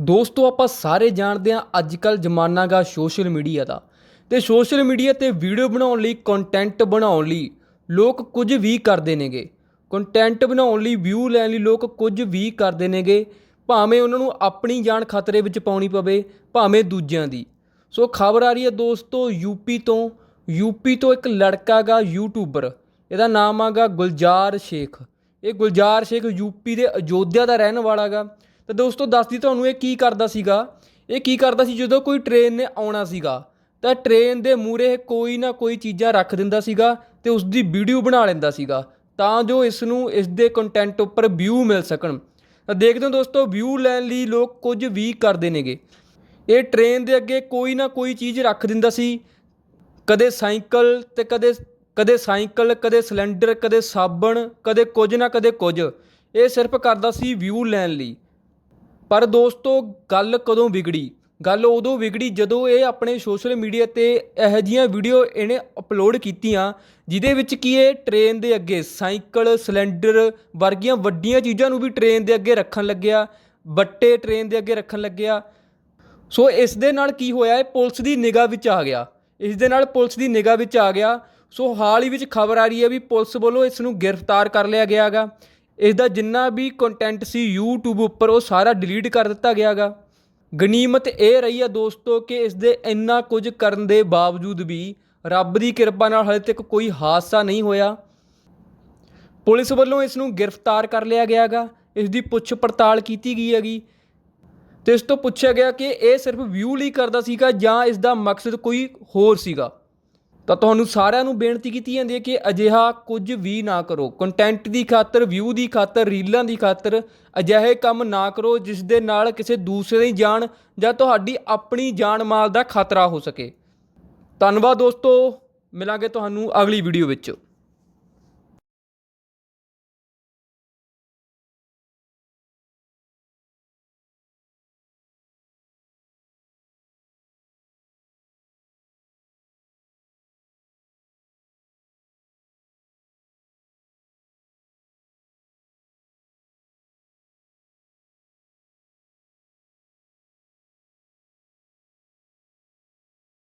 ਦੋਸਤੋ, ਆਪਾਂ ਸਾਰੇ ਜਾਣਦੇ ਹਾਂ ਅੱਜ ਕੱਲ ਜ਼ਮਾਨਾ ਗਾ ਸੋਸ਼ਲ ਮੀਡੀਆ ਦਾ। ਤੇ ਸੋਸ਼ਲ ਮੀਡੀਆ ਤੇ ਵੀਡੀਓ ਬਣਾਉਣ ਲਈ ਕੰਟੈਂਟ ਬਣਾਉਣ ਲਈ ਲੋਕ ਕੁਝ ਵੀ ਕਰਦੇ ਨੇਗੇ। ਕੰਟੈਂਟ ਬਣਾਉਣ ਲਈ ਵਿਊ ਲੈਣ ਲਈ ਲੋਕ ਕੁਝ ਵੀ ਕਰਦੇ ਨੇਗੇ, ਭਾਵੇਂ ਉਹਨਾਂ ਨੂੰ ਆਪਣੀ ਜਾਨ ਖਤਰੇ ਵਿੱਚ ਪਾਉਣੀ ਪਵੇ, ਭਾਵੇਂ ਦੂਜਿਆਂ ਦੀ। ਸੋ ਖਬਰ ਆ ਰਹੀ ਹੈ ਦੋਸਤੋ ਯੂਪੀ ਤੋਂ। ਯੂਪੀ ਤੋਂ ਇੱਕ ਲੜਕਾ ਗਾ ਯੂਟਿਊਬਰ ਇਹਦਾ ਨਾਮ ਆਗਾ ਗੁਲਜ਼ਾਰ ਸ਼ੇਖ। ਇਹ ਗੁਲਜ਼ਾਰ ਸ਼ੇਖ ਯੂਪੀ ਦੇ ਅਯੋਧਿਆ ਦਾ ਰਹਿਣ ਵਾਲਾ ਗਾ। ਤਾਂ ਦੋਸਤੋ, ਦੱਸਦੀ ਤੁਹਾਨੂੰ ਇਹ ਕੀ ਕਰਦਾ ਸੀਗਾ। ਇਹ ਕੀ ਕਰਦਾ ਸੀ, ਜਦੋਂ ਕੋਈ ਟ੍ਰੇਨ ਨੇ ਆਉਣਾ ਸੀਗਾ, ਤਾਂ ਟ੍ਰੇਨ ਦੇ ਮੂਹਰੇ ਕੋਈ ਨਾ ਕੋਈ ਚੀਜ਼ਾਂ ਰੱਖ ਦਿੰਦਾ ਸੀਗਾ ਤੇ ਉਸ ਦੀ ਵੀਡੀਓ ਬਣਾ ਲੈਂਦਾ ਸੀਗਾ, ਤਾਂ ਜੋ ਇਸ ਨੂੰ ਇਸ ਦੇ ਕੰਟੈਂਟ ਉੱਪਰ ਵਿਊ ਮਿਲ ਸਕਣ। ਤਾਂ ਦੇਖਦੇ ਹੋ ਦੋਸਤੋ ਵਿਊ ਲੈਣ ਲਈ ਲੋਕ ਕੁਝ ਵੀ ਕਰਦੇ ਨੇਗੇ। ਇਹ ਟ੍ਰੇਨ ਦੇ ਅੱਗੇ ਕੋਈ ਨਾ ਕੋਈ ਚੀਜ਼ ਰੱਖ ਦਿੰਦਾ ਸੀ। ਕਦੇ ਸਾਈਕਲ ਤੇ ਕਦੇ ਕਦੇ ਸਾਈਕਲ, ਕਦੇ ਸਿਲੰਡਰ, ਕਦੇ ਸਾਬਣ, ਕਦੇ ਕੁਝ ਨਾ ਕਦੇ ਕੁਝ। ਇਹ ਸਿਰਫ ਕਰਦਾ ਸੀ ਵਿਊ ਲੈਣ ਲਈ। ਪਰ ਦੋਸਤੋ, ਗੱਲ ਕਦੋਂ ਵਿਗੜੀ? ਗੱਲ ਉਦੋਂ ਵਿਗੜੀ ਜਦੋਂ ਇਹ ਆਪਣੇ ਸੋਸ਼ਲ ਮੀਡੀਆ ਤੇ ਇਹੋ ਜਿਹੀਆਂ ਵੀਡੀਓ ਇਹਨੇ ਅਪਲੋਡ ਕੀਤੀਆਂ, ਜਿਹਦੇ ਵਿੱਚ ਕੀ ਇਹ ਟ੍ਰੇਨ ਦੇ ਅੱਗੇ ਸਾਈਕਲ, ਸਿਲੰਡਰ ਵਰਗੀਆਂ ਵੱਡੀਆਂ ਚੀਜ਼ਾਂ ਨੂੰ ਵੀ ਟ੍ਰੇਨ ਦੇ ਅੱਗੇ ਰੱਖਣ ਲੱਗਿਆ ਬੱਟੇ ਟ੍ਰੇਨ ਦੇ ਅੱਗੇ ਰੱਖਣ ਲੱਗਿਆ। ਸੋ ਇਸ ਦੇ ਨਾਲ ਕੀ ਹੋਇਆ? ਇਹ ਪੁਲਿਸ ਦੀ ਨਿਗਾਹ ਵਿੱਚ ਆ ਗਿਆ। ਇਸ ਦੇ ਨਾਲ ਪੁਲਿਸ ਦੀ ਨਿਗਾਹ ਵਿੱਚ ਆ ਗਿਆ। ਸੋ ਹਾਲ ਹੀ ਵਿੱਚ ਖਬਰ ਆ ਰਹੀ ਹੈ ਵੀ ਪੁਲਿਸ ਵੱਲੋਂ ਇਸ ਨੂੰ ਗ੍ਰਿਫਤਾਰ ਕਰ ਲਿਆ ਗਿਆ ਹੈਗਾ। ਇਸ ਦਾ ਜਿੰਨਾ ਵੀ ਕੰਟੈਂਟ ਸੀ YouTube ਉੱਪਰ, ਉਹ ਸਾਰਾ ਡਿਲੀਟ ਕਰ ਦਿੱਤਾ ਗਿਆ ਹੈਗਾ ਗਨੀਮਤ ਇਹ ਰਹੀ ਹੈ ਦੋਸਤੋ ਕਿ ਇਸ ਦੇ ਇੰਨਾ ਕੁਝ ਕਰਨ ਦੇ ਬਾਵਜੂਦ ਵੀ ਰੱਬ ਦੀ ਕਿਰਪਾ ਨਾਲ ਹਲੇ ਤੱਕ ਕੋਈ ਹਾਦਸਾ ਨਹੀਂ ਹੋਇਆ। ਪੁਲਿਸ ਵੱਲੋਂ ਇਸ ਨੂੰ ਗ੍ਰਿਫਤਾਰ ਕਰ ਲਿਆ ਗਿਆ ਹੈਗਾ ਇਸ ਦੀ ਪੁੱਛ ਪੜਤਾਲ ਕੀਤੀ ਗਈ ਹੈਗੀ। ਤੇ ਇਸ ਤੋਂ ਪੁੱਛਿਆ ਗਿਆ ਕਿ ਇਹ ਸਿਰਫ ਵਿਊ ਲਈ ਕਰਦਾ ਸੀਗਾ ਜਾਂ ਇਸ ਦਾ ਮਕਸਦ ਕੋਈ ਹੋਰ ਸੀਗਾ। ਤਾਂ ਤੁਹਾਨੂੰ ਸਾਰਿਆਂ ਨੂੰ ਬੇਨਤੀ ਕੀਤੀ ਜਾਂਦੀ ਹੈ ਕਿ ਅਜਿਹਾ ਕੁਝ ਵੀ ਨਾ ਕਰੋ। ਕੰਟੈਂਟ ਦੀ ਖਾਤਰ ਵਿਊ ਦੀ ਖਾਤਰ, ਰੀਲਾਂ ਦੀ ਖਾਤਰ ਅਜਿਹੇ ਕੰਮ ਨਾ ਕਰੋ, ਜਿਸ ਦੇ ਨਾਲ ਕਿਸੇ ਦੂਸਰੇ ਦੀ ਜਾਨ ਜਾਂ ਤੁਹਾਡੀ ਆਪਣੀ ਜਾਨ ਮਾਲ ਦਾ ਖਤਰਾ ਹੋ ਸਕੇ। ਧੰਨਵਾਦ ਦੋਸਤੋ। ਮਿਲਾਂਗੇ ਤੁਹਾਨੂੰ ਅਗਲੀ ਵੀਡੀਓ ਵਿੱਚ।